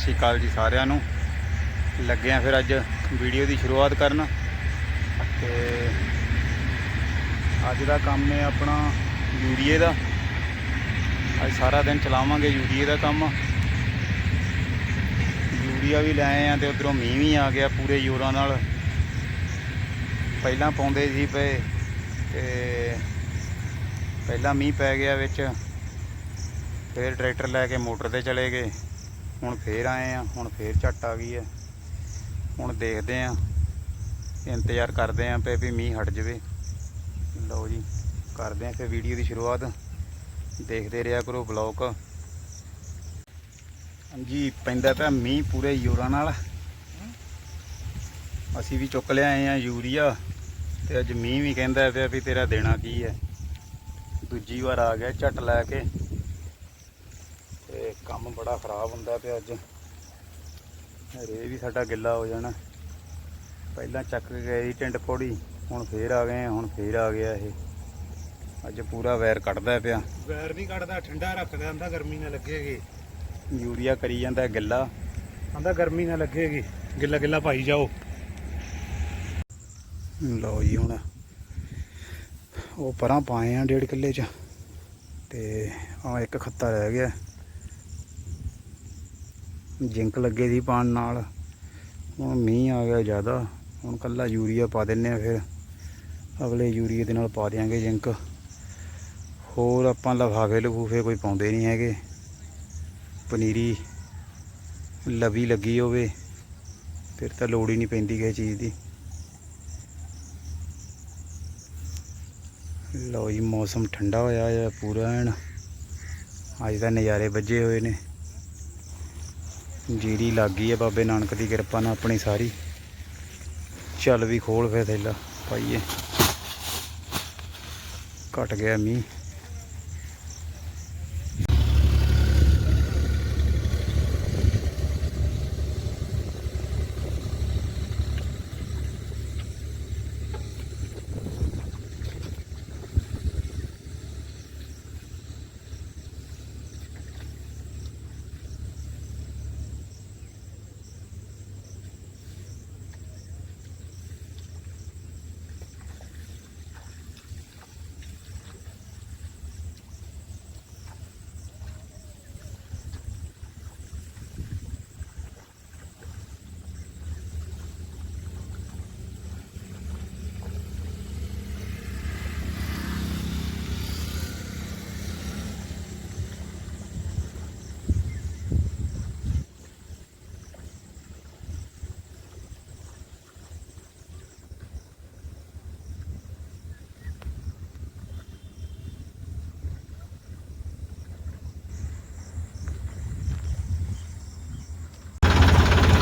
ਸ਼੍ਰੀ ਅਕਾਲ ਜੀ ਸਾਰਿਆਂ ਨੂੰ। ਲੱਗੇ ਆ ਫਿਰ ਅੱਜ ਵੀਡੀਓ ਦੀ ਸ਼ੁਰੂਆਤ ਕਰਨ। ਤੇ ਅੱਜ ਦਾ ਕੰਮ ਹੈ ਆਪਣਾ ਯੂਰੀਏ ਦਾ। ਅੱਜ ਸਾਰਾ ਦਿਨ ਚਲਾਵਾਂਗੇ ਯੂਰੀਏ ਦਾ ਕੰਮ। ਯੂਰੀਆ ਵੀ ਲੈ ਆ ਤੇ ਉਧਰੋਂ ਮੀਂਹ ਵੀ ਆ ਗਿਆ ਪੂਰੇ ਜ਼ੋਰਾਂ ਨਾਲ। ਪਹਿਲਾਂ ਪਾਉਂਦੇ ਸੀ ਪਏ ਤੇ ਪਹਿਲਾਂ ਮੀਂਹ ਪੈ ਗਿਆ ਵਿੱਚ। ਫਿਰ ਟਰੈਕਟਰ ਲੈ ਕੇ ਮੋਟਰ ਤੇ ਚਲੇ ਗਏ। ਹੁਣ ਫੇਰ ਆਏ ਆ, ਹੁਣ ਫੇਰ ਝੱਟ ਆ ਗਈ ਹੈ ਹੁਣ ਦੇਖਦੇ ਆ, ਇੰਤਜ਼ਾਰ ਕਰਦੇ ਆ ਪਏ ਵੀ ਮੀਂਹ ਹਟ ਜਵੇ। ਲਓ ਜੀ, ਕਰਦੇ ਆ ਫਿਰ ਵੀਡੀਓ ਦੀ ਸ਼ੁਰੂਆਤ। ਦੇਖਦੇ ਰਿਹਾ ਕਰੋ ਬਲੌਗ ਹਾਂਜੀ, ਪੈਂਦਾ ਪਿਆ ਮੀਂਹ ਪੂਰੇ ਯੂਰਾ ਨਾਲ। ਅਸੀਂ ਵੀ ਚੁੱਕ ਲਿਆਏ ਆ ਯੂਰੀਆ, ਤੇ ਅੱਜ ਮੀਂਹ ਵੀ ਕਹਿੰਦਾ ਪਿਆ ਵੀ ਤੇਰਾ ਦੇਣਾ ਕੀ ਹੈ ਦੂਜੀ ਵਾਰ ਆ ਗਿਆ ਝੱਟ ਲੈ ਕੇ। ਕੰਮ ਬੜਾ ਖਰਾਬ ਹੁੰਦਾ ਪਿਆ ਅੱਜ। ਰੇ ਵੀ ਸਾਡਾ ਗਿੱਲਾ ਹੋ ਜਾਣਾ। ਪਹਿਲਾਂ ਚੱਕ ਕੇ ਗਏ ਸੀ ਟਿੰਡ ਪੌੜੀ ਹੁਣ ਫੇਰ ਆ ਗਏ ਹੁਣ ਫੇਰ ਆ ਗਿਆ ਇਹ। ਅੱਜ ਪੂਰਾ ਵੈਰ ਕੱਢਦਾ ਪਿਆ। ਵੈਰ ਨਹੀਂ ਕੱਢਦਾ ਠੰਡਾ ਰੱਖਦਾ ਆਂਦਾ ਗਰਮੀ ਨਾ ਲੱਗੇਗੀ। ਯੂਰੀਆ ਕਰੀ ਜਾਂਦਾ ਗਿੱਲਾ। ਆਂਦਾ ਗਰਮੀ ਨਾ ਲੱਗੇਗੀ ਗਿੱਲਾ ਗਿੱਲਾ ਪਾਈ ਜਾਓ। ਲਓ ਜੀ ਹੁਣ ਉਹ ਪਰਾਂ ਪਾਏ ਆ ਡੇਢ ਕਿੱਲੇ ਚ ਤੇ ਆ ਇੱਕ ਖੱਤਾ ਰਹਿ ਗਿਆ। ਜਿੰਕ ਲੱਗੇ ਸੀ ਪਾਣ ਨਾਲ। ਹੁਣ ਮੀਂਹ ਆ ਗਿਆ ਜ਼ਿਆਦਾ। ਹੁਣ ਕੱਲਾ ਯੂਰੀਆ ਪਾ ਦਿੰਨੇ ਆ ਫਿਰ। ਅਗਲੇ ਯੂਰੀਏ ਦੇ ਨਾਲ ਪਾ ਦਿਆਂਗੇ ਜਿੰਕ। ਹੋਰ ਆਪਾਂ ਲਫਾਫੇ ਲਫੂਫੇ ਕੋਈ ਪਾਉਂਦੇ ਨਹੀਂ ਹੈਗੇ। ਪਨੀਰੀ ਲਵੀ ਲੱਗੀ ਹੋਵੇ, ਫਿਰ ਤਾਂ ਲੋੜ ਹੀ ਨਹੀਂ ਪੈਂਦੀ ਕਿਸੇ ਚੀਜ਼ ਦੀ। ਲਓ ਜੀ, ਮੌਸਮ ਠੰਡਾ ਹੋਇਆ ਹੈ ਪੂਰਾ ਐਨ। ਅੱਜ ਤਾਂ ਨਜ਼ਾਰੇ ਵੱਜੇ ਹੋਏ ਨੇ। ਜੀਰੀ ਲੱਗ ਗਈ ਹੈ ਬਾਬੇ ਨਾਨਕ ਦੀ ਕਿਰਪਾ ਨਾਲ ਆਪਣੀ ਸਾਰੀ। ਚੱਲ ਵੀ ਖੋਲ ਫੇ ਥੈਲਾ, ਪਾਈਏ। ਘਟ ਗਿਆ ਮੀਂਹ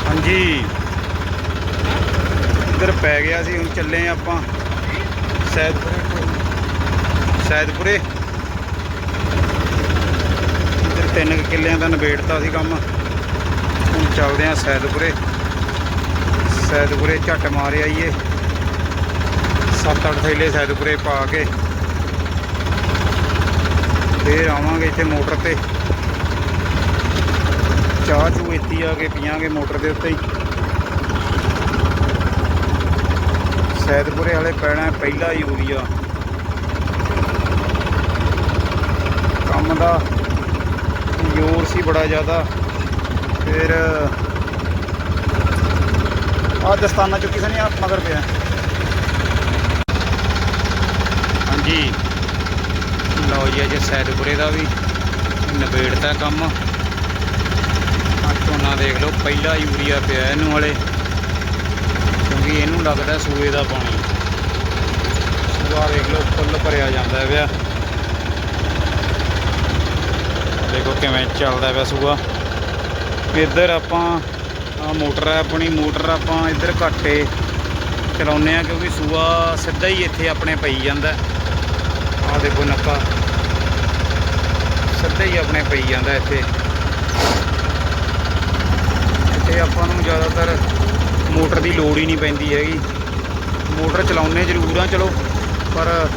ਹਾਂਜੀ ਇੱਧਰ ਪੈ ਗਿਆ ਸੀ, ਹੁਣ ਚੱਲੇ ਹਾਂ ਆਪਾਂ। ਸੈਦਪੁਰੇ ਸੈਦਪੁਰੇ। ਇੱਧਰ ਤਿੰਨ ਕਿੱਲਿਆਂ ਦਾ ਨਿਬੇੜਤਾ ਸੀ ਕੰਮ। ਹੁਣ ਚੱਲਦੇ ਹਾਂ ਸੈਦਪੁਰੇ। ਸੈਦਪੁਰੇ ਝੱਟ ਮਾਰ ਆਈਏ। ਸੱਤ ਅੱਠ ਥੈਲੇ ਸੈਦਪੁਰੇ ਪਾ ਕੇ। ਫੇਰ ਆਵਾਂਗੇ ਇੱਥੇ ਮੋਟਰ ਤੇ। ਚਾਹ ਚੂ ਇੱਥੇ ਆ ਕੇ ਪੀਾਂਗੇ ਮੋਟਰ ਦੇ ਉੱਤੇ ਹੀ। ਸੈਦਪੁਰੇ ਵਾਲੇ ਪੈਣਾ ਪਹਿਲਾ ਯੂਰੀਆ ਕੰਮ ਦਾ ਜ਼ੋਰ ਸੀ ਬੜਾ ਜ਼ਿਆਦਾ। ਫਿਰ ਆ ਦਸਤਾਨਾ ਚੁੱਕੀ ਸਨੀ ਆ ਮਗਰ ਪਿਆ। ਹਾਂਜੀ। ਲਓ ਜੀ, ਅੱਜ ਸੈਦਪੁਰੇ ਦਾ ਵੀ ਨਿਬੇੜਤਾ ਕੰਮ। ਆ ਝੋਨਾ ਦੇਖ ਲਓ, ਪਹਿਲਾ ਯੂਰੀਆ ਪਿਆ ਇਹਨੂੰ ਹਲੇ ਕਿਉਂਕਿ ਇਹਨੂੰ ਲੱਗਦਾ ਸੂਏ ਦਾ ਪਾਣੀ। ਸੂਆ ਵੇਖ ਲਓ, ਫੁੱਲ ਭਰਿਆ ਜਾਂਦਾ ਪਿਆ। ਦੇਖੋ ਕਿਵੇਂ ਚੱਲਦਾ ਪਿਆ ਸੂਆ। ਇੱਧਰ ਆਪਾਂ ਆ ਮੋਟਰ ਹੈ ਆਪਣੀ, ਮੋਟਰ ਆਪਾਂ ਇੱਧਰ ਘਾਟੇ ਚਲਾਉਂਦੇ ਆ ਕਿਉਂਕਿ ਸੂਆ ਸਿੱਧਾ ਹੀ ਇੱਥੇ ਆਪਣੇ ਪਈ ਜਾਂਦਾ। ਆ ਦੇਖੋ ਨੱਕਾ। ਸਿੱਧਾ ਹੀ ਆਪਣੇ ਪਈ ਜਾਂਦਾ ਇੱਥੇ। ਇੱਥੇ ਆਪਾਂ ਨੂੰ ਜ਼ਿਆਦਾਤਰ ਮੋਟਰ ਦੀ ਲੋੜ ਹੀ ਨਹੀਂ ਪੈਂਦੀ ਹੈਗੀ। ਮੋਟਰ ਚਲਾਉਨੇ ਜ਼ਰੂਰ ਆ, ਚਲੋ, ਪਰ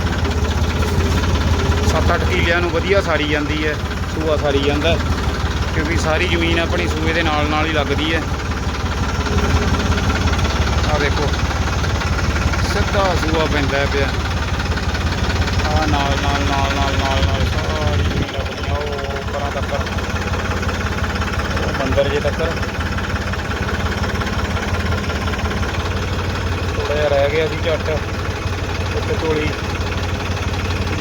7-8 ਕਿੱਲਿਆਂ ਨੂੰ ਵਧੀਆ ਸਾਰੀ ਜਾਂਦੀ ਹੈ, ਸੂਆ ਸਾਰੀ ਜਾਂਦਾ ਕਿਉਂਕਿ ਸਾਰੀ ਜ਼ਮੀਨ ਆਪਣੀ ਸੂਏ ਦੇ ਨਾਲ ਨਾਲ ਹੀ ਲੱਗਦੀ ਹੈ। ਆ ਦੇਖੋ, ਸਿੱਧਾ ਸੂਆ ਪੈਂਦਾ ਪਿਆ। ਆ ਨਾਲ ਨਾਲ ਨਾਲ ਨਾਲ ਨਾਲ ਨਾਲ ਸਾਰੀ ਜ਼ਮੀਨ ਆਪਣੀ ਆ ਉਹ ਪਰਾਂ ਤੱਕ ਉਹ ਮੰਦਰ ਜੇ ਤੱਕ ਥੋੜਾ ਜਿਹਾ ਰਹਿ ਗਿਆ ਸੀ ਝੱਟ ਉੱਤੇ ਤੋਲੀ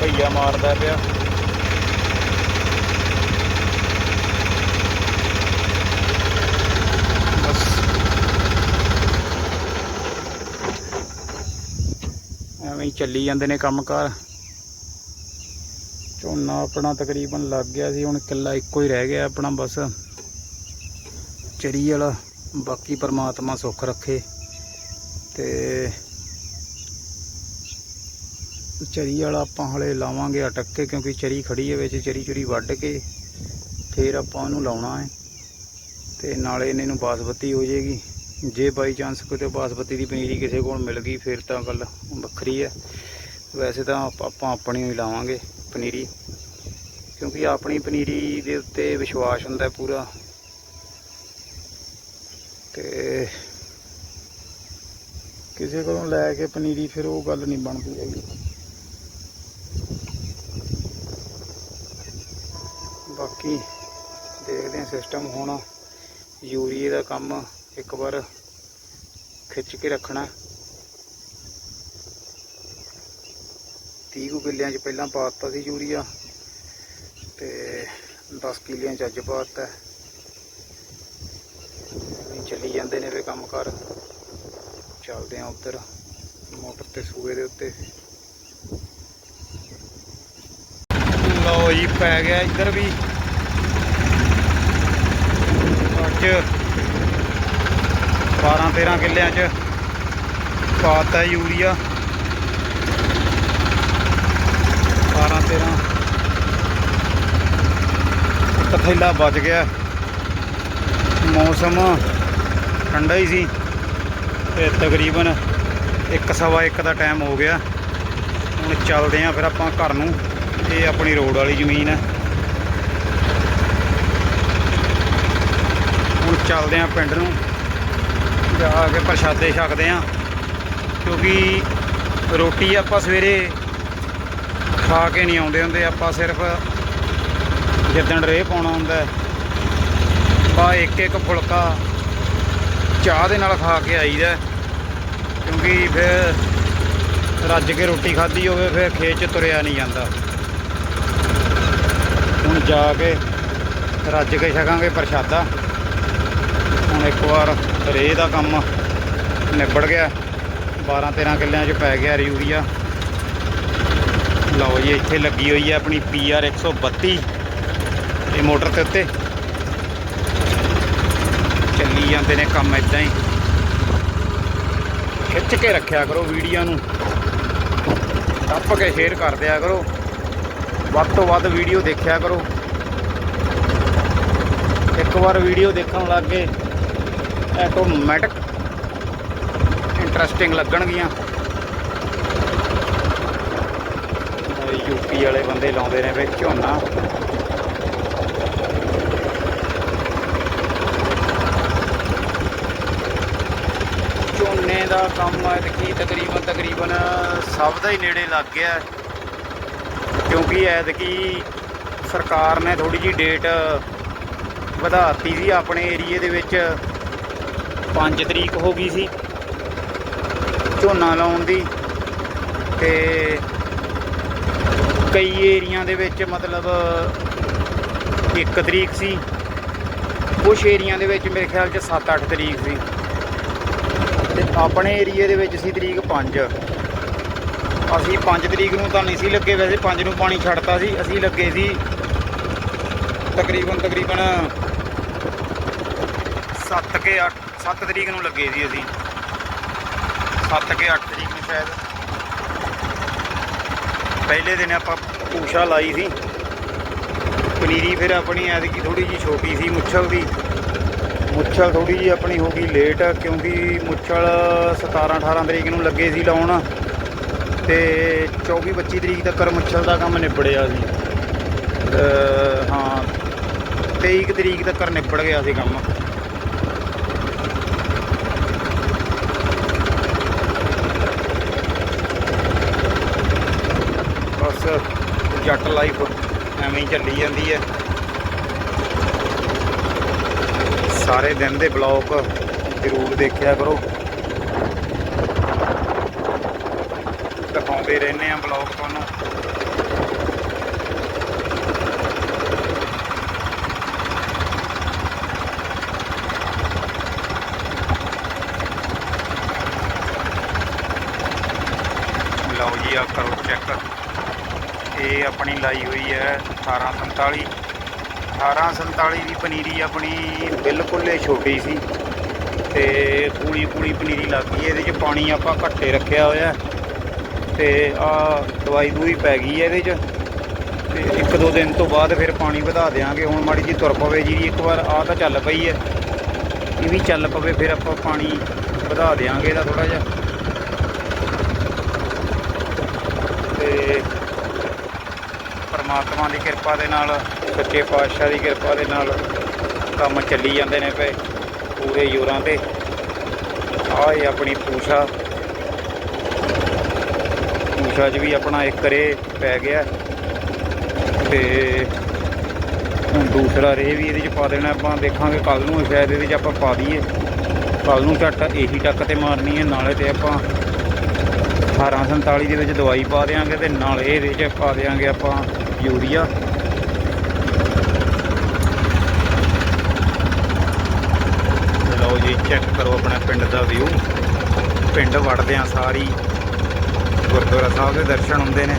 ਭਈਆ ਮਾਰਦਾ ਪਿਆ। ਬਸ। ਐਵੇਂ ਹੀ ਚੱਲੀ ਜਾਂਦੇ ਨੇ ਕੰਮਕਾਰ। ਝੋਨਾ ਆਪਣਾ ਤਕਰੀਬਨ ਲੱਗ ਗਿਆ ਸੀ, ਹੁਣ ਕਿੱਲਾ ਇੱਕੋ ਹੀ ਰਹਿ ਗਿਆ ਆਪਣਾ ਬਸ। ਚਰੀ ਵਾਲਾ, ਬਾਕੀ ਪਰਮਾਤਮਾ ਸੁੱਖ ਰੱਖੇ। ਤੇ ਚਰੀ ਵਾਲਾ ਆਪਾਂ ਹਲੇ ਲਾਵਾਂਗੇ ਅਟਕ ਕੇ, ਕਿਉਂਕਿ ਚਰੀ ਖੜੀ ਹੈ ਵਿੱਚ, ਚਰੀ ਚੁਰੀ ਵੱਢ ਕੇ ਫੇਰ ਆਪਾਂ ਉਹਨੂੰ ਲਾਉਣਾ ਹੈ। ਤੇ ਨਾਲੇ ਇਹਨੇ ਨੂੰ ਬਾਸਮਤੀ ਹੋ ਜਾਏਗੀ। ਜੇ ਬਾਈ ਚਾਂਸ ਕਿਤੇ ਬਾਸਮਤੀ ਦੀ ਪਨੀਰੀ ਕਿਸੇ ਕੋਲ ਮਿਲ ਗਈ, ਫਿਰ ਤਾਂ ਗੱਲ ਵੱਖਰੀ ਹੈ। ਵੈਸੇ ਤਾਂ ਆਪਾਂ ਆਪਣੀ ਹੀ ਲਾਵਾਂਗੇ ਪਨੀਰੀ, ਕਿਉਂਕਿ ਆਪਣੀ ਪਨੀਰੀ ਦੇ ਉੱਤੇ ਵਿਸ਼ਵਾਸ ਹੁੰਦਾ ਪੂਰਾ। ਤੇ ਕਿਸੇ ਕੋਲੋਂ ਲੈ ਕੇ ਪਨੀਰੀ ਫਿਰ ਉਹ ਗੱਲ ਨਹੀਂ ਬਣਦੀ ਹੈਗੀ। ਬਾਕੀ ਦੇਖਦੇ ਹਾਂ ਸਿਸਟਮ ਹੁਣ ਯੂਰੀਏ ਦਾ ਕੰਮ ਇੱਕ ਵਾਰ ਖਿੱਚ ਕੇ ਰੱਖਣਾ। 30 ਕੁ ਕਿੱਲਿਆਂ 'ਚ ਪਹਿਲਾਂ ਪਾ ਦਿੱਤਾ ਸੀ ਯੂਰੀਆ ਤੇ 10 ਕਿੱਲਿਆਂ 'ਚ ਅੱਜ ਪਾ ਦਿੱਤਾ ਐਵੇਂ ਚੱਲੀ ਜਾਂਦੇ ਨੇ ਵੇ ਕੰਮ ਕਰ। ਚੱਲਦੇ ਆ ਉੱਧਰ ਮੋਟਰ ਤੇ ਸੂਏ ਦੇ ਉੱਤੇ। ਲਓ ਜੀ, ਪੈ ਗਿਆ ਇੱਧਰ ਵੀ। ਅੱਜ 12 13 ਕਿੱਲਿਆਂ 'ਚ। ਪਾਤਾ ਯੂਰੀਆ। 12 13 ਇੱਕ ਬਚ ਗਿਆ। ਮੌਸਮ ਠੰਡਾ ਹੀ ਸੀ। ਤੇ ਤਕਰੀਬਨ 1 ਸਵਾ 1 ਦਾ ਟਾਈਮ ਹੋ ਗਿਆ। ਹੁਣ ਚੱਲਦੇ ਆਂ ਫਿਰ ਆਪਾਂ ਘਰ ਨੂੰ। ਇਹ ਆਪਣੀ ਰੋਡ ਵਾਲੀ ਜ਼ਮੀਨ ਹੈ ਹੁਣ ਚੱਲਦੇ ਆਂ ਪਿੰਡ ਨੂੰ। ਜਾ ਕੇ ਪ੍ਰਸ਼ਾਦੇ ਛਕਦੇ ਆਂ ਕਿਉਂਕਿ ਰੋਟੀ ਆਪਾਂ ਸਵੇਰੇ ਖਾ ਕੇ ਨਹੀਂ ਆਉਂਦੇ ਹੁੰਦੇ ਆਪਾਂ ਸਿਰਫ ਜਿੱਦਣ ਰੇਹ ਪਾਉਣਾ ਹੁੰਦਾ ਹੈ, ਇੱਕ ਇੱਕ ਫੁਲਕਾ ਚਾਹ ਦੇ ਨਾਲ ਖਾ ਕੇ ਆਈਦਾ ਕਿਉਂਕਿ ਫਿਰ ਰੱਜ ਕੇ ਰੋਟੀ ਖਾਧੀ ਹੋਵੇ ਫਿਰ ਖੇਤ 'ਚ ਤੁਰਿਆ ਨਹੀਂ ਜਾਂਦਾ। ਹੁਣ ਜਾ ਕੇ ਰੱਜ ਕੇ ਛਕਾਂਗੇ ਪ੍ਰਸ਼ਾਦਾ। ਹੁਣ ਇੱਕ ਵਾਰ ਰੇਹ ਦਾ ਕੰਮ ਨਿਬੜ ਗਿਆ। 12 13 ਕਿੱਲਿਆਂ 'ਚ ਪੈ ਗਿਆ ਯੂਰੀਆ। ਲਓ ਜੀ, ਇੱਥੇ ਲੱਗੀ ਹੋਈ ਹੈ ਆਪਣੀ PR 132 ਇਹ ਮੋਟਰ ਤੇ ਉੱਤੇ। ਚੱਲੀ ਜਾਂਦੇ ਨੇ ਕੰਮ ਇਦਾਂ ਹੀ। ਖਿੱਚ ਕੇ ਰੱਖਿਆ ਕਰੋ ਵੀਡੀਓ ਨੂੰ। ਟੱਪ ਕੇ ਸ਼ੇਅਰ ਕਰ ਦਿਆ ਕਰੋ। ਵੱਧ ਤੋਂ ਵੱਧ ਵੀਡੀਓ ਦੇਖਿਆ ਕਰੋ। ਇੱਕ ਵਾਰ ਵੀਡੀਓ ਦੇਖਣ ਲੱਗ ਗਏ। ਆਟੋਮੈਟਿਕ ਇੰਟਰਸਟਿੰਗ ਲੱਗਣਗੀਆਂ। ਯੂਪੀ ਵਾਲੇ ਬੰਦੇ ਲਾਉਂਦੇ ਨੇ ਵਿੱਚ ਝੋਨਾ। ਝੋਨੇ ਦਾ ਕੰਮ ਐਤਕੀ ਤਕਰੀਬਨ ਤਕਰੀਬਨ ਸਭ ਦਾ ਹੀ ਨੇੜੇ ਲੱਗ ਗਿਆ। ਕਿਉਂਕਿ ਐਤਕੀ ਸਰਕਾਰ ਨੇ ਥੋੜੀ ਜੀ ਡੇਟ ਵਧਾਤੀ ਸੀ ਆਪਣੇ ਏਰੀਏ ਦੇ ਵਿੱਚ। 5 ਤਰੀਕ ਹੋ ਗਈ ਸੀ। ਝੋਨਾ ਲਾਉਣ ਦੀ ਤੇ ਕਈ ਏਰੀਆਂ ਦੇ ਵਿੱਚ ਮਤਲਬ 1 ਤਰੀਕ ਸੀ। ਕੁਝ ਏਰੀਆਂ ਦੇ ਵਿੱਚ ਮੇਰੇ ਖਿਆਲ 'ਚ 7-8 ਤਰੀਕ ਸੀ। ਤੇ ਆਪਣੇ ਏਰੀਏ ਦੇ ਵਿੱਚ ਸੀ ਤਰੀਕ 5 ਅਸੀਂ 5 ਤਰੀਕ ਨੂੰ ਤਾਂ ਨਹੀਂ ਸੀ ਲੱਗੇ, ਵੈਸੇ 5 ਨੂੰ ਪਾਣੀ ਛੱਡਤਾ ਸੀ। ਅਸੀਂ ਲੱਗੇ ਸੀ ਤਕਰੀਬਨ ਤਕਰੀਬਨ 7 ਕੇ 8 7 ਤਰੀਕ ਨੂੰ ਲੱਗੇ ਸੀ ਅਸੀਂ। 7 ਕੇ 8 ਤਰੀਕ ਨੂੰ ਸ਼ਾਇਦ। ਪਹਿਲੇ ਦਿਨ ਆਪਾਂ ਪੂਸ਼ਾ ਲਾਈ ਸੀ। ਪਨੀਰੀ ਫਿਰ ਆਪਣੀ ਐਤਕੀ ਥੋੜੀ ਜੀ ਛੋਟੀ ਸੀ, ਮੁੱਛਲ ਦੀ। ਮੁੱਛਲ ਥੋੜੀ ਜੀ ਆਪਣੀ ਹੋ ਗਈ ਲੇਟ ਕਿਉਂਕਿ ਮੁੱਛਲ 17 18 ਤਰੀਕ ਨੂੰ ਲੱਗੇ ਸੀ ਲਾਉਣ। ਤੇ 24 25 ਤਰੀਕ ਤੱਕ ਮੁੱਛਲ ਦਾ ਕੰਮ ਨਿਬੜਿਆ ਸੀ। ਹਾਂ 23 ਕੁ ਤਰੀਕ ਤੱਕ ਨਿਬੜ ਗਿਆ ਸੀ ਕੰਮ ਬਸ ਜੱਟ ਲਾਈਫ ਐਵੇਂ ਹੀ ਚੱਲੀ ਜਾਂਦੀ ਹੈ। ਸਾਰੇ ਦਿਨ ਦੇ ਬਲੌਗ ਜ਼ਰੂਰ ਦੇਖਿਆ ਕਰੋ। ਦਿਖਾਉਂਦੇ ਰਹਿੰਦੇ ਆ ਬਲੌਗ ਤੁਹਾਨੂੰ। ਲਓ ਜੀ ਆ ਕਰੋ ਚੈੱਕ ਇਹ ਆਪਣੀ ਲਾਈ ਹੋਈ ਹੈ 1847 1847 ਦੀ ਪਨੀਰੀ ਆਪਣੀ ਬਿਲਕੁਲ ਹੀ ਛੋਟੀ ਸੀ ਤੇ ਪੂਰੀ ਪੂਰੀ ਪਨੀਰੀ ਲੱਗੀ ਇਹਦੇ 'ਚ ਪਾਣੀ ਆਪਾਂ ਘੱਟੇ ਰੱਖਿਆ ਹੋਇਆ ਤੇ ਆ ਦਵਾਈ ਦੂਈ ਪੈ ਗਈ ਹੈ ਇਹਦੇ 'ਚ ਤੇ ਇੱਕ ਦੋ ਦਿਨ ਤੋਂ ਬਾਅਦ ਫਿਰ ਪਾਣੀ ਵਧਾ ਦੇਾਂਗੇ ਹੁਣ ਮਾੜੀ ਜੀ ਤੁਰ ਪਵੇ ਜੀ, ਇੱਕ ਵਾਰ ਆ ਤਾਂ ਚੱਲ ਪਈ ਹੈ। ਇਹ ਵੀ ਚੱਲ ਪਵੇ, ਫਿਰ ਆਪਾਂ ਪਾਣੀ ਵਧਾ ਦੇਾਂਗੇ ਇਹਦਾ ਥੋੜਾ ਜਿਹਾ। ਤੇ ਪਰਮਾਤਮਾ ਦੀ ਕਿਰਪਾ ਦੇ ਨਾਲ, ਸੱਚੇ ਪਾਤਸ਼ਾਹ ਦੀ ਕਿਰਪਾ ਦੇ ਨਾਲ ਕੰਮ ਚੱਲੀ ਜਾਂਦੇ ਨੇ ਪਏ ਪੂਰੇ ਜ਼ੋਰਾਂ ਤੇ। ਆਏ ਆਪਣੀ ਪੂਸ਼ਾ ਪੂਸ਼ਾ 'ਚ ਵੀ ਆਪਣਾ ਇੱਕ ਰੇ ਪੈ ਗਿਆ। ਤੇ ਹੁਣ ਦੂਸਰਾ ਰੇ ਵੀ ਇਹਦੇ 'ਚ ਪਾ ਦੇਣਾ। ਆਪਾਂ ਦੇਖਾਂਗੇ ਕੱਲ ਨੂੰ, ਸ਼ਾਇਦ ਇਹਦੇ 'ਚ ਆਪਾਂ ਪਾ ਦਈਏ। ਕੱਲ ਨੂੰ ਝੱਟ ਇਹੀ ਟੱਕ ਤੇ ਮਾਰਨੀ ਹੈ, ਨਾਲੇ ਤੇ ਆਪਾਂ 1847 ਦੇ ਵਿੱਚ ਦਵਾਈ ਪਾ ਦੇਾਂਗੇ ਤੇ ਨਾਲੇ ਇਹਦੇ 'ਚ ਪਾ ਦੇਾਂਗੇ ਆਪਾਂ ਯੂਰੀਆ। ਲਓ ਜੀ ਚੈੱਕ ਕਰੋ ਆਪਣੇ ਪਿੰਡ ਦਾ ਵਿਊ ਪਿੰਡ ਵੜਦੇ ਵੜਦਿਆਂ ਸਾਰੀ। ਗੁਰਦੁਆਰਾ ਸਾਹਿਬ ਦੇ ਦਰਸ਼ਨ ਹੁੰਦੇ ਨੇ।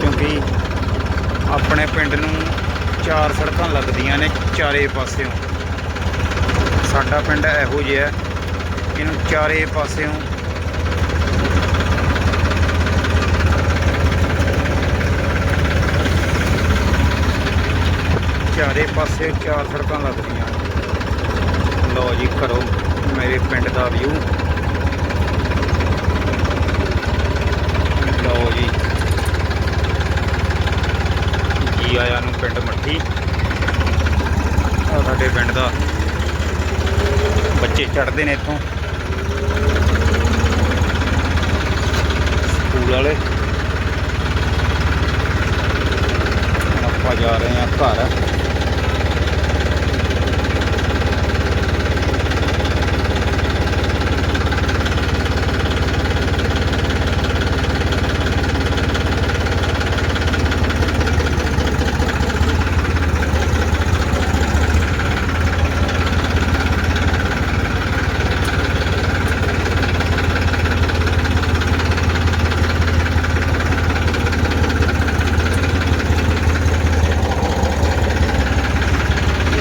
ਕਿਉਂਕਿ ਆਪਣੇ ਪਿੰਡ ਨੂੰ ਚਾਰ ਸੜਕਾਂ ਲੱਗਦੀਆਂ ਨੇ ਚਾਰੇ ਪਾਸਿਓਂ। ਸਾਡਾ ਪਿੰਡ ਇਹੋ ਜਿਹਾ ਇਹਨੂੰ ਚਾਰੇ ਪਾਸਿਓਂ ਚਾਰੇ ਪਾਸੇ ਚਾਰ ਸੜਕਾਂ ਲੱਗਦੀਆਂ। ਲਓ ਜੀ, ਕਰੋ ਮੇਰੇ ਪਿੰਡ ਦਾ ਵਿਊ ਲਓ ਜੀ। ਜੀ ਆਇਆਂ ਨੂੰ ਪਿੰਡ ਮੱਠੀ। ਆ ਸਾਡੇ ਪਿੰਡ ਦਾ। ਬੱਚੇ ਚੜਦੇ ਨੇ ਇੱਥੋਂ। ਸਕੂਲ ਵਾਲੇ। ਆਪਾਂ ਜਾ ਰਹੇ ਹਾਂ ਘਰ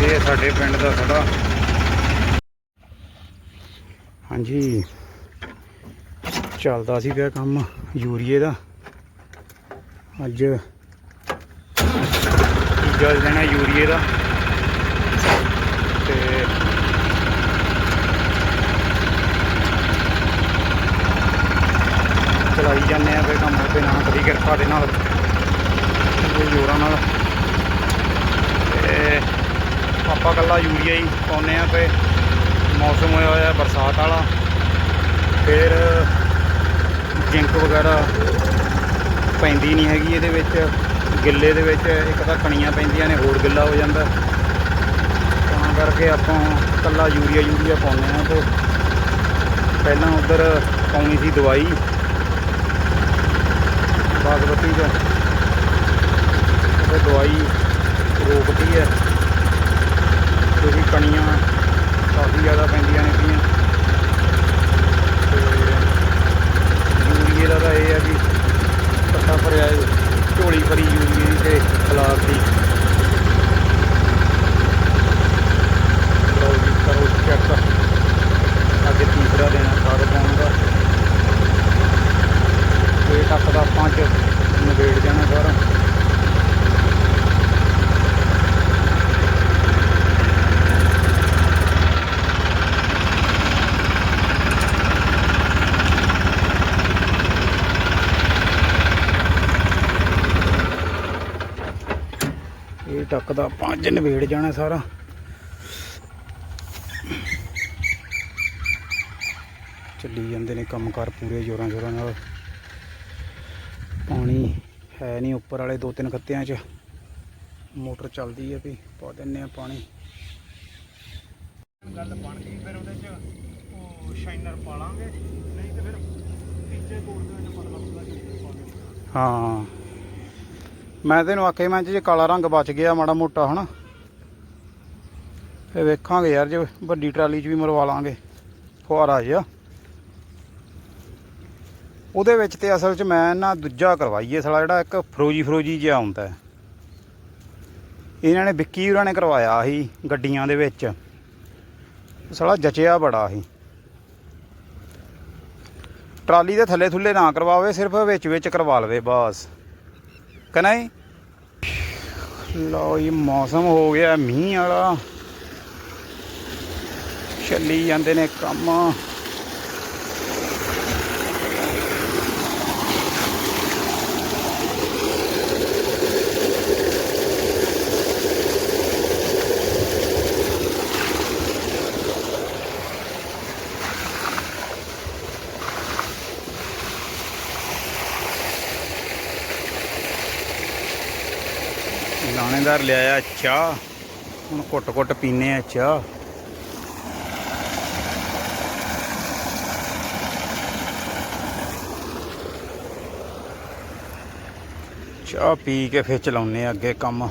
ਇਹ ਸਾਡੇ ਪਿੰਡ ਦਾ ਥੋੜਾ ਹਾਂਜੀ ਚੱਲਦਾ ਸੀ ਪਿਆ ਕੰਮ ਯੂਰੀਏ ਦਾ। ਅੱਜ ਤੀਜਾ ਦਿਨ ਹੈ ਯੂਰੀਏ ਦਾ। ਤੇ ਚਲਾਈ ਜਾਂਦੇ ਆ ਫੇ ਕੰਮ ਤੇ ਨਾਲ ਕਦੀ ਕਿਰਪਾ ਦੇ ਨਾਲ ਇਹ ਜੋਰਾਂ ਨਾਲ। ਤੇ ਆਪਾਂ ਕੱਲਾ ਯੂਰੀਆ ਹੀ ਪਾਉਂਦੇ ਆ ਤੇ ਮੌਸਮ ਹੋਇਆ ਹੋਇਆ ਬਰਸਾਤ ਵਾਲਾ। ਫਿਰ ਜਿੰਕ ਵਗੈਰਾ ਪੈਂਦੀ ਨਹੀਂ ਹੈਗੀ ਇਹਦੇ ਵਿੱਚ। ਗਿੱਲੇ ਦੇ ਵਿੱਚ ਇੱਕ ਤਾਂ ਕਣੀਆਂ ਪੈਂਦੀਆਂ ਨੇ, ਹੋਰ ਗਿੱਲਾ ਹੋ ਜਾਂਦਾ। ਤਾਂ ਕਰਕੇ ਆਪਾਂ ਕੱਲਾ ਯੂਰੀਆ ਯੂਰੀਆ ਪਾਉਂਦੇ ਆ ਤੇ ਪਹਿਲਾਂ ਉਧਰ ਪਾਉਣੀ ਸੀ ਦਵਾਈ। ਬਾਗਵਤੀ ਦਾ ਉਹ ਦਵਾਈ ਰੋਕਦੀ ਹੈ। ਕਿਉਂਕਿ ਕਣੀਆਂ ਕਾਫੀ ਜ਼ਿਆਦਾ ਪੈਂਦੀਆਂ ਨੇ ਪਈਆਂ ਤੇ ਯੂਰੀਏ ਦਾ ਤਾਂ ਇਹ ਹੈ ਵੀ ਪੱਤਾ ਭਰਿਆ ਹੈ, ਝੋਲੀ ਭਰੀ ਯੂਰੀਏ ਦੀ ਤੇ ਖਲਾਰ ਦੀ ਲਓ ਜੀ ਕਰੋ ਚੈੱਕ ਅੱਜ ਤੀਸਰਾ ਦਿਨ ਹੈ ਖਾਦ ਪਾਉਣ ਦਾ ਤੇ ਤੱਕ ਦਾ ਆਪਾਂ ਚ ਨਿਬੇੜ ਜਾਣਾ ਸਾਰਾ ਇਹ ਤੱਕ ਦਾ ਆਪਾਂ ਅੱਜ ਨਿਬੇੜ ਜਾਣਾ ਸਾਰਾ। ਚੱਲੀ ਜਾਂਦੇ ਨੇ ਕੰਮਕਾਰ ਪੂਰੇ ਜ਼ੋਰਾਂ ਜ਼ੋਰਾਂ ਨਾਲ। ਪਾਣੀ ਹੈ ਨਹੀਂ ਉੱਪਰ ਵਾਲੇ ਦੋ ਤਿੰਨ ਖੱਤਿਆਂ 'ਚ। ਮੋਟਰ ਚੱਲਦੀ ਹੈ ਵੀ ਪਾ ਦਿੰਨੇ ਆ ਪਾਣੀ। ਗੱਲ ਬਣ ਗਈ ਫਿਰ ਉਹਦੇ ਚ ਉਹ ਸ਼ਾਈਨਰ ਪਾ ਲਾਂਗੇ ਨਹੀਂ ਤੇ ਫਿਰ ਨੀਚੇ ਬੋਰਡ ਦੇ ਵਿੱਚ ਦੇ ਹਾਂ। ਮੈਂ ਤੈਨੂੰ ਆਖਿਆ ਮੈਂ ਜੇ ਕਾਲਾ ਰੰਗ ਬਚ ਗਿਆ ਮਾੜਾ ਮੋਟਾ, ਹਨਾ? ਫੇ ਵੇਖਾਂਗੇ ਯਾਰ, ਜੇ ਵੱਡੀ ਟਰਾਲੀ 'ਚ ਵੀ ਮਰਵਾ ਲਾਂਗੇ ਫੁਆਰਾ ਜਿਹਾ। ਉਹਦੇ ਵਿੱਚ ਤੇ ਅਸਲ 'ਚ ਮੈਂ ਨਾ ਦੂਜਾ ਕਰਵਾਈਏ ਸਾਲਾ, ਜਿਹੜਾ ਇੱਕ ਫਰੋਜੀ ਫਰੋਜੀ ਜਿਹਾ ਆਉਂਦਾ ਹੈ। ਇਹਨਾਂ ਨੇ ਵਿੱਕੀ ਉਹਨਾਂ ਨੇ ਕਰਵਾਇਆ ਸੀ ਗੱਡੀਆਂ ਦੇ ਵਿੱਚ। ਸਾਲਾ ਜਚਿਆ ਬੜਾ ਸੀ। ਟਰਾਲੀ ਦੇ ਥੱਲੇ ਥੁੱਲੇ ਨਾ ਕਰਵਾਵੇ, ਸਿਰਫ ਵਿੱਚ ਵਿੱਚ ਕਰਵਾ ਲਵੇ, ਬਸ। ਕਹਣਾ ਹੀ ਲਓ ਜੀ ਮੌਸਮ ਹੋ ਗਿਆ ਮੀਂਹ ਵਾਲਾ। ਚੱਲੀ ਜਾਂਦੇ ਨੇ ਕੰਮ। ਲਾਣੇਦਾਰ ਲਿਆਇਆ ਚਾਹ ਹੁਣ ਘੁੱਟ-ਘੁੱਟ ਪੀਨੇ ਆ ਚਾਹ ਚਾਹ ਪੀ ਕੇ ਫਿਰ ਚਲਾਉਨੇ ਆ ਅੱਗੇ ਕੰਮ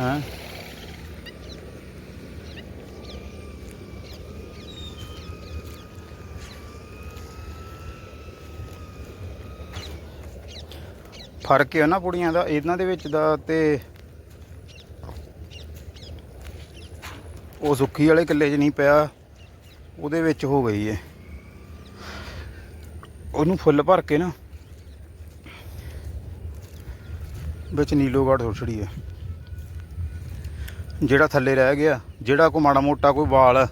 ਹਾਂ ਫ਼ਰਕ ਹੈ ਉਹਨਾਂ ਕੁੜੀਆਂ ਦਾ, ਇਹਨਾਂ ਦੇ ਵਿੱਚ ਦਾ ਤੇ ਉਹ ਸੁੱਕੀ ਵਾਲੇ ਕਿੱਲੇ 'ਚ ਨਹੀਂ ਪਿਆ, ਉਹਦੇ ਵਿੱਚ ਹੋ ਗਈ ਹੈ ਉਹਨੂੰ ਫੁੱਲ ਭਰ ਕੇ ਨਾ ਵਿੱਚ ਨੀਲੋਗੜ ਛੜੀ ਹੈ ਜਿਹੜਾ ਥੱਲੇ ਰਹਿ ਗਿਆ, ਜਿਹੜਾ ਕੋ ਮਾੜਾ ਮੋਟਾ ਕੋਈ ਵਾਲ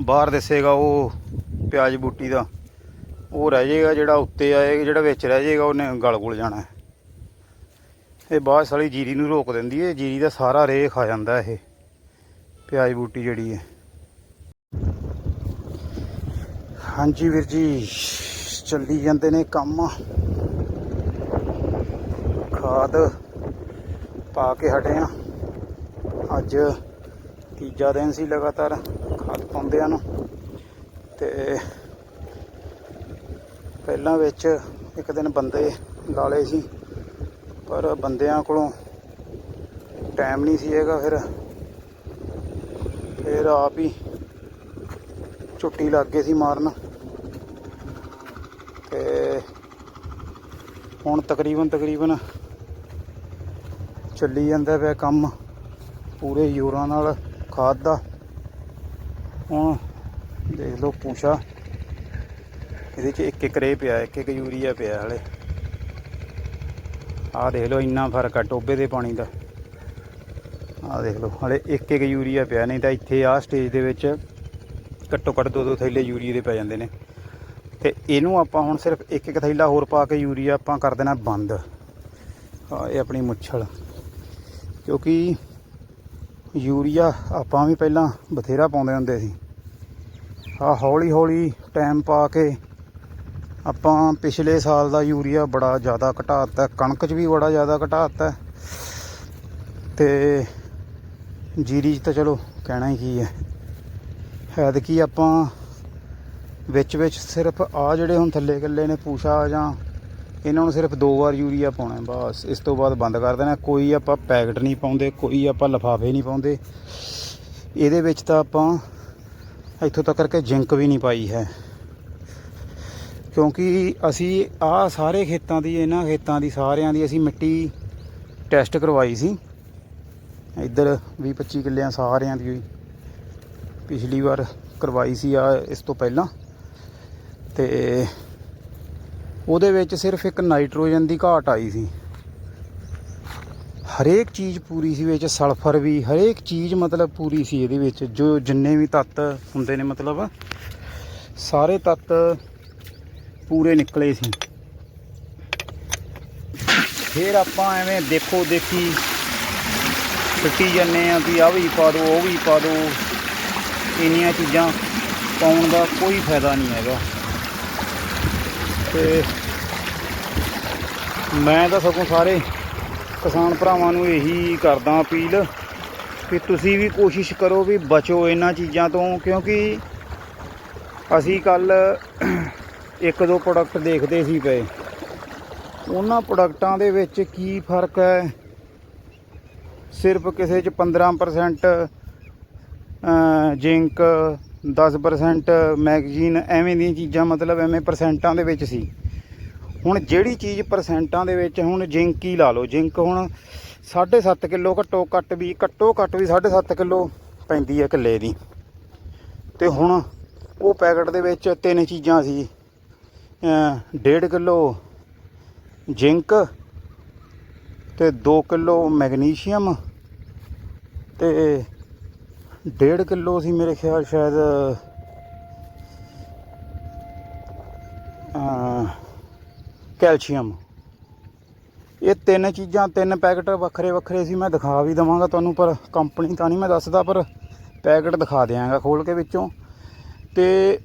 ਬਾਹਰ ਦਿਸੇਗਾ, ਉਹ ਪਿਆਜ਼ ਬੂਟੀ ਦਾ, ਉਹ ਰਹਿ ਜਾਏਗਾ ਜਿਹੜਾ ਉੱਤੇ ਆਏਗਾ, ਜਿਹੜਾ ਵਿੱਚ ਰਹਿ ਜਾਏਗਾ, ਉਹਨੇ ਗਲ ਗੁਲ ਜਾਣਾ। ਹੈ ਇਹ ਬਾਅਦ ਸਾਲੀ ਜੀਰੀ ਨੂੰ ਰੋਕ ਦਿੰਦੀ ਹੈ ਜੀਰੀ ਦਾ ਸਾਰਾ ਰੇਹ ਖਾ ਜਾਂਦਾ ਇਹ। ਪਿਆਜ਼ ਬੂਟੀ ਜਿਹੜੀ ਹੈ ਹਾਂਜੀ ਵੀਰ ਜੀ, ਚੱਲੀ ਜਾਂਦੇ ਨੇ ਕੰਮ। ਖਾਦ ਪਾ ਕੇ ਹਟੇ ਆ। ਅੱਜ ਤੀਜਾ ਦਿਨ ਸੀ ਲਗਾਤਾਰ ਖਾਦ ਪਾਉਂਦਿਆਂ ਨੂੰ। ਤੇ ਪਹਿਲਾਂ ਵਿੱਚ ਇੱਕ ਦਿਨ ਬੰਦੇ ਲਾਲੇ ਸੀ। ਪਰ ਬੰਦਿਆਂ ਕੋਲੋਂ ਟਾਈਮ ਨਹੀਂ ਸੀ ਹੈਗਾ ਫਿਰ। ਫਿਰ ਆਪ ਹੀ ਝੁੱਟੀ ਲੱਗ ਗਏ ਸੀ ਮਾਰਨ। ਤੇ ਹੁਣ ਤਕਰੀਬਨ ਤਕਰੀਬਨ ਚੱਲੀ ਜਾਂਦਾ ਪਿਆ ਕੰਮ ਪੂਰੇ ਯੂਰਾਂ ਨਾਲ ਖਾਦ ਦਾ। ਹੁਣ ਦੇਖ ਲਓ ਪੂਛਾ। ਇਹਦੇ ਚ ਇੱਕ ਇੱਕ ਰੇ ਪਿਆ, ਇੱਕ ਇੱਕ ਯੂਰੀਆ ਪਿਆ ਹਲੇ। ਆਹ ਦੇਖ ਲਓ, ਇੰਨਾ ਫ਼ਰਕ ਆ ਟੋਬੇ ਦੇ ਪਾਣੀ ਦਾ। ਆਹ ਦੇਖ ਲਓ, ਹਲੇ ਇੱਕ ਇੱਕ ਯੂਰੀਆ ਪਿਆ, ਨਹੀਂ ਤਾਂ ਇੱਥੇ ਆਹ ਸਟੇਜ ਦੇ ਵਿੱਚ ਘੱਟੋ ਘੱਟ ਦੋ ਦੋ ਥੈਲੇ ਯੂਰੀਏ ਦੇ ਪੈ ਜਾਂਦੇ ਨੇ। ਤੇ ਇਹਨੂੰ ਆਪਾਂ ਹੁਣ ਸਿਰਫ ਇੱਕ ਇੱਕ ਥੈਲਾ ਹੋਰ ਪਾ ਕੇ ਯੂਰੀਆ ਆਪਾਂ ਕਰ ਦੇਣਾ ਬੰਦ। ਆ ਇਹ ਆਪਣੀ ਮੁੱਛਲ। ਕਿਉਂਕਿ ਯੂਰੀਆ ਆਪਾਂ ਵੀ ਪਹਿਲਾਂ ਬਥੇਰਾ ਪਾਉਂਦੇ ਹੁੰਦੇ ਸੀ। ਆ ਹੌਲੀ ਹੌਲੀ ਟਾਈਮ ਪਾ ਕੇ ਆਪਾਂ ਪਿਛਲੇ ਸਾਲ ਦਾ ਯੂਰੀਆ ਬੜਾ ਜ਼ਿਆਦਾ ਘਟਾਤਾ, ਕਣਕ 'ਚ ਵੀ ਬੜਾ ਜ਼ਿਆਦਾ ਘਟਾਤਾ। ਤੇ ਜੀਰੀ 'ਚ ਤਾਂ ਚਲੋ ਕਹਿਣਾ ਹੀ ਕੀ ਹੈ। ਐਤਕੀ ਆਪਾਂ ਵਿੱਚ ਵਿੱਚ ਸਿਰਫ ਆ ਜਿਹੜੇ ਹੁਣ ਥੱਲੇ ਕੱਲੇ ਨੇ ਪੂਸ਼ਾ ਜਾਂ ਇਹਨਾਂ ਨੂੰ ਸਿਰਫ ਦੋ ਵਾਰ ਯੂਰੀਆ ਪਾਉਣਾ ਬਸ, ਇਸ ਤੋਂ ਬਾਅਦ ਬੰਦ ਕਰ ਦੇਣਾ। ਕੋਈ ਆਪਾਂ ਪੈਕਟ ਨਹੀਂ ਪਾਉਂਦੇ, ਕੋਈ ਆਪਾਂ ਲਫਾਫੇ ਨਹੀਂ ਪਾਉਂਦੇ। ਇਹਦੇ ਵਿੱਚ ਤਾਂ ਆਪਾਂ ਇੱਥੋਂ ਤੱਕ ਕਰਕੇ ਜਿੰਕ ਵੀ ਨਹੀਂ ਪਾਈ ਹੈ। ਕਿਉਂਕਿ ਅਸੀਂ ਆਹ ਸਾਰੇ ਖੇਤਾਂ ਦੀ, ਇਹਨਾਂ ਖੇਤਾਂ ਦੀ, ਸਾਰਿਆਂ ਦੀ ਅਸੀਂ ਮਿੱਟੀ ਟੈਸਟ ਕਰਵਾਈ ਸੀ। ਇੱਧਰ 20 25 ਕਿੱਲਿਆਂ ਸਾਰਿਆਂ ਦੀ ਹੋਈ। ਪਿਛਲੀ ਵਾਰ ਕਰਵਾਈ ਸੀ ਆ ਇਸ ਤੋਂ ਪਹਿਲਾਂ। ਤੇ ਉਹਦੇ ਵਿੱਚ ਸਿਰਫ ਇੱਕ ਨਾਈਟ੍ਰੋਜਨ ਦੀ ਘਾਟ ਆਈ ਸੀ। ਹਰੇਕ ਚੀਜ਼ ਪੂਰੀ ਸੀ ਵਿੱਚ, ਸਲਫਰ ਵੀ, ਹਰੇਕ ਚੀਜ਼ ਮਤਲਬ ਪੂਰੀ ਸੀ ਇਹਦੇ ਵਿੱਚ। ਜੋ ਜਿੰਨੇ ਵੀ ਤੱਤ ਹੁੰਦੇ ਨੇ ਮਤਲਬ, ਸਾਰੇ ਤੱਤ ਪੂਰੇ ਨਿਕਲੇ ਸੀ। ਫਿਰ ਆਪਾਂ ਐਵੇਂ ਦੇਖੋ ਦੇਖੀ ਸੁੱਟੀ ਜਾਂਦੇ ਆ ਵੀ ਆ ਵੀ ਪਾ ਦਿਓ ਉਹ ਵੀ ਪਾ ਦਿਓ ਇੰਨੀਆਂ ਚੀਜ਼ਾਂ ਪਾਉਣ ਦਾ ਕੋਈ ਫਾਇਦਾ ਨਹੀਂ ਹੈਗਾ। ਤੇ ਮੈਂ ਤਾਂ ਸਗੋਂ ਸਾਰੇ ਕਿਸਾਨ ਭਰਾਵਾਂ ਨੂੰ ਇਹੀ ਕਰਦਾ ਅਪੀਲ ਕਿ ਤੁਸੀਂ ਵੀ ਕੋਸ਼ਿਸ਼ ਕਰੋ ਵੀ ਬਚੋ ਇਹਨਾਂ ਚੀਜ਼ਾਂ ਤੋਂ, ਕਿਉਂਕਿ ਅਸੀਂ ਕੱਲ ਇੱਕ ਦੋ ਪ੍ਰੋਡਕਟ ਦੇਖਦੇ ਸੀ ਪਏ। ਉਹਨਾਂ ਪ੍ਰੋਡਕਟਾਂ ਦੇ ਵਿੱਚ ਕੀ ਫ਼ਰਕ ਹੈ? ਸਿਰਫ ਕਿਸੇ 'ਚ 15% ਜਿੰਕ 10% ਮੈਗਜ਼ੀਨ ਐਵੇਂ ਦੀਆਂ ਚੀਜ਼ਾਂ ਮਤਲਬ ਐਵੇਂ ਪਰਸੈਂਟਾਂ ਦੇ ਵਿੱਚ ਸੀ। ਹੁਣ ਜਿਹੜੀ ਚੀਜ਼ ਪਰਸੈਂਟਾਂ ਦੇ ਵਿੱਚ, ਹੁਣ ਜਿੰਕ ਹੀ ਲਾ ਲਓ। ਜਿੰਕ ਹੁਣ 7.5 ਕਿਲੋ ਘੱਟੋ ਘੱਟ ਵੀ, ਘੱਟੋ ਘੱਟ ਵੀ 7.5 ਕਿਲੋ ਪੈਂਦੀ ਹੈ ਕਿੱਲੇ ਦੀ। ਤੇ ਹੁਣ ਉਹ ਪੈਕਟ ਦੇ ਵਿੱਚ ਤਿੰਨ ਚੀਜ਼ਾਂ ਸੀ। ਡੇਢ ਕਿਲੋ ਜਿੰਕ ਤੇ 2 ਕਿਲੋ ਮੈਗਨੀਸ਼ੀਅਮ ਤੇ ਡੇਢ ਕਿਲੋ ਸੀ ਮੇਰੇ ਖਿਆਲ ਸ਼ਾਇਦ ਕੈਲਸ਼ੀਅਮ। ਇਹ ਤਿੰਨ ਚੀਜ਼ਾਂ, ਤਿੰਨ ਪੈਕਟ ਵੱਖਰੇ ਵੱਖਰੇ ਸੀ, ਮੈਂ ਦਿਖਾ ਵੀ ਦਵਾਂਗਾ ਤੁਹਾਨੂੰ, ਪਰ ਕੰਪਨੀ ਤਾਂ ਨਹੀਂ ਮੈਂ ਦੱਸਦਾ, ਪਰ ਪੈਕਟ ਦਿਖਾ ਦਿਆਂਗਾ ਖੋਲ ਕੇ ਵਿੱਚੋਂ। ਤੇ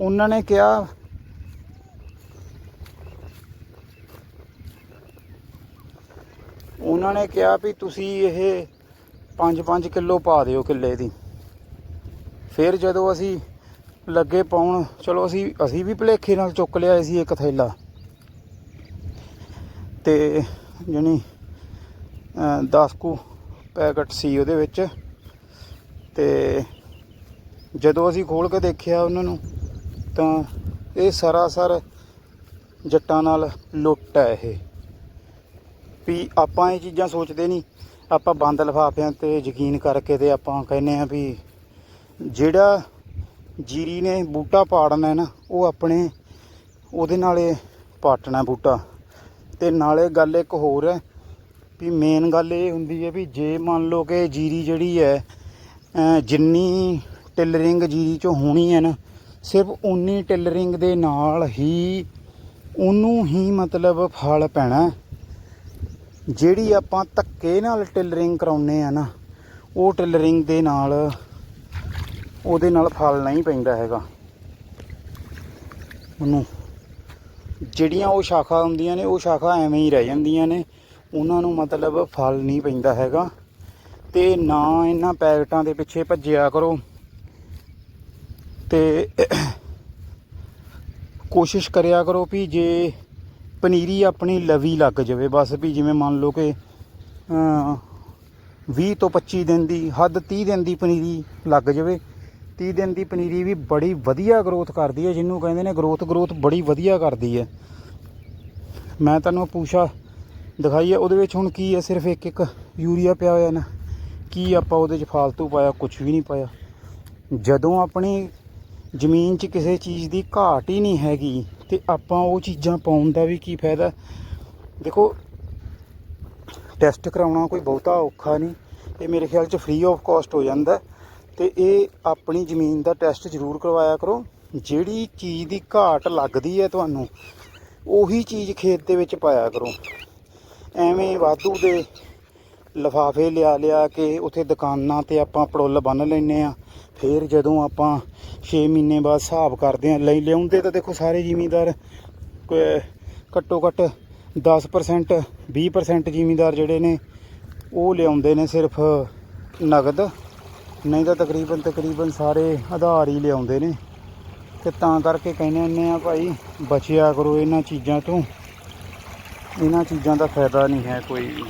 ਉਹਨਾਂ ਨੇ ਕਿਹਾ ਉਹਨਾਂ ਨੇ ਕਿਹਾ ਵੀ ਤੁਸੀਂ ਇਹ 5-5 ਕਿਲੋ ਪਾ ਦਿਓ ਕਿੱਲੇ ਦੀ। ਫਿਰ ਜਦੋਂ ਅਸੀਂ ਲੱਗੇ ਪਾਉਣ, ਚਲੋ ਅਸੀਂ ਅਸੀਂ ਵੀ ਭਲੇਖੇ ਨਾਲ ਚੁੱਕ ਲਿਆ ਸੀ ਇੱਕ ਥੈਲਾ। ਤੇ ਜਣੀ 10 ਕੁ ਪੈਕਟ ਸੀ ਉਹਦੇ ਵਿੱਚ। ਤੇ ਜਦੋਂ ਅਸੀਂ ਖੋਲ ਕੇ ਦੇਖਿਆ ਉਹਨਾਂ ਨੂੰ, ਤਾਂ ਇਹ ਸਰਾਸਰ ਜੱਟਾਂ ਨਾਲ ਲੁੱਟ ਹੈ ਇਹ। ਵੀ ਆਪਾਂ ਇਹ ਚੀਜ਼ਾਂ ਸੋਚਦੇ ਨਹੀਂ। ਆਪਾਂ ਬੰਦ ਲਿਫਾਫਿਆਂ ਤੇ ਯਕੀਨ ਕਰਕੇ ਤੇ ਆਪਾਂ ਕਹਿੰਦੇ ਆ ਵੀ ਜਿਹੜਾ ਜੀਰੀ ਨੇ ਬੂਟਾ ਪਾੜਨਾ ਹੈ ਨਾ, ਉਹ ਆਪਣੇ ਉਹਦੇ ਨਾਲੇ ਪਾਟਣਾ ਬੂਟਾ। ਤੇ ਨਾਲੇ ਗੱਲ ਇੱਕ ਹੋਰ ਹੈ ਵੀ ਮੇਨ ਗੱਲ ਇਹ ਹੁੰਦੀ ਹੈ ਵੀ ਜੇ ਮੰਨ ਲਓ ਕਿ ਜੀਰੀ ਜਿਹੜੀ ਹੈ ਜਿੰਨੀ ਟਿਲਰਿੰਗ ਜੀਰੀ ਚੋਂ ਹੋਣੀ ਹੈ ਨਾ, ਸਿਰਫ ਉਨੀ ਟਿਲਰਿੰਗ ਦੇ ਨਾਲ ਹੀ ਉਹਨੂੰ ਹੀ ਮਤਲਬ ਫਲ ਪੈਣਾ। ਜਿਹੜੀ ਆਪਾਂ ਧੱਕੇ ਨਾਲ ਟਿਲਰਿੰਗ ਕਰਾਉਨੇ ਆ ਨਾ, ਉਹ ਟਿਲਰਿੰਗ ਦੇ ਨਾਲ ਉਹਦੇ ਨਾਲ ਫਲ ਨਹੀਂ ਪੈਂਦਾ ਹੈਗਾ। ਉਹਨੂੰ ਜਿਹੜੀਆਂ ਉਹ ਸ਼ਾਖਾ ਹੁੰਦੀਆਂ ਨੇ, ਉਹ ਸ਼ਾਖਾ ਐਵੇਂ ਹੀ ਰਹਿ ਜਾਂਦੀਆਂ ਨੇ, ਉਹਨਾਂ ਨੂੰ ਮਤਲਬ ਫਲ ਨਹੀਂ ਪੈਂਦਾ ਹੈਗਾ। ਤੇ ਨਾ ਇਹਨਾਂ ਪੈਕਟਾਂ ਦੇ ਪਿੱਛੇ ਭੱਜਿਆ ਕਰੋ। ਤੇ ਕੋਸ਼ਿਸ਼ ਕਰਿਆ ਕਰੋ ਵੀ ਜੇ ਪਨੀਰੀ ਆਪਣੀ ਲਵੀ ਲੱਗ ਜਾਵੇ ਬਸ ਵੀ ਜਿਵੇਂ ਮੰਨ ਲਓ ਕਿ ਅਮ, 20 ਤੋਂ 25 ਦਿਨ ਦੀ ਹੱਦ 30 ਦਿਨ ਦੀ ਪਨੀਰੀ ਲੱਗ ਜਾਵੇ। 30 ਦਿਨ ਦੀ ਪਨੀਰੀ ਵੀ ਬੜੀ ਵਧੀਆ ਗਰੋਥ ਕਰਦੀ ਹੈ ਜਿਹਨੂੰ ਕਹਿੰਦੇ ਨੇ ਗਰੋਥ ਗਰੋਥ ਬੜੀ ਵਧੀਆ ਕਰਦੀ ਹੈ। ਮੈਂ ਤੁਹਾਨੂੰ ਪੂਛਾ ਦਿਖਾਈ ਹੈ ਉਹਦੇ ਵਿੱਚ ਹੁਣ ਕੀ ਹੈ ਸਿਰਫ ਇੱਕ ਇੱਕ ਯੂਰੀਆ ਪਿਆ ਹੋਇਆ ਨਾ ਕੀ ਆਪਾਂ ਉਹਦੇ 'ਚ ਫਾਲਤੂ ਪਾਇਆ ਕੁਝ ਵੀ ਨਹੀਂ ਪਾਇਆ। ਜਦੋਂ ਆਪਣੀ ਜ਼ਮੀਨ 'ਚ ਕਿਸੇ ਚੀਜ਼ ਦੀ ਘਾਟ ਹੀ ਨਹੀਂ ਹੈਗੀ ਤੇ ਆਪਾਂ ਉਹ ਚੀਜ਼ਾਂ ਪਾਉਣ ਦਾ ਵੀ ਕੀ ਫਾਇਦਾ? ਦੇਖੋ ਟੈਸਟ ਕਰਾਉਣਾ ਕੋਈ ਬਹੁਤਾ ਔਖਾ ਨਹੀਂ ਇਹ ਮੇਰੇ ਖਿਆਲ 'ਚ ਫ੍ਰੀ ਆਫ ਕਾਸਟ ਹੋ ਜਾਂਦਾ ਤੇ ਇਹ ਆਪਣੀ ਜ਼ਮੀਨ ਦਾ ਟੈਸਟ ਜ਼ਰੂਰ ਕਰਵਾਇਆ ਕਰੋ। ਜਿਹੜੀ ਚੀਜ਼ ਦੀ ਘਾਟ ਲੱਗਦੀ ਹੈ ਤੁਹਾਨੂੰ, ਉਹੀ ਚੀਜ਼ ਖੇਤ ਦੇ ਵਿੱਚ ਪਾਇਆ ਕਰੋ। ਐਵੇਂ ਵਾਧੂ ਦੇ ਲਫਾਫੇ ਲਿਆ ਲਿਆ ਕੇ ਉੱਥੇ ਦੁਕਾਨਾਂ ਤੇ ਆਪਾਂ ਪੜੁੱਲ ਬੰਨ ਲੈਨੇ ਆ ਫਿਰ ਜਦੋਂ ਆਪਾਂ 6 ਮਹੀਨੇ ਬਾਅਦ ਹਿਸਾਬ ਕਰਦੇ ਆ ਲਈ ਲਿਆਉਂਦੇ ਤਾਂ ਦੇਖੋ ਸਾਰੇ ਜ਼ਿਮੀਂਦਾਰ ਘੱਟੋ ਘੱਟ 10% 20% ਜ਼ਿਮੀਂਦਾਰ ਜਿਹੜੇ ਨੇ, ਉਹ ਲਿਆਉਂਦੇ ਨੇ ਸਿਰਫ ਨਗਦ। ਨਹੀਂ ਤਾਂ ਤਕਰੀਬਨ ਤਕਰੀਬਨ ਸਾਰੇ ਆਧਾਰ ਹੀ ਲਿਆਉਂਦੇ ਨੇ। ਤੇ ਤਾਂ ਕਰਕੇ ਕਹਿੰਦੇ ਹੁੰਦੇ ਆ ਭਾਈ, ਬਚਿਆ ਕਰੋ ਇਹਨਾਂ ਚੀਜ਼ਾਂ ਤੋਂ। ਇਹਨਾਂ ਚੀਜ਼ਾਂ ਦਾ ਫਾਇਦਾ ਨਹੀਂ ਹੈ ਕੋਈ। ਵੀ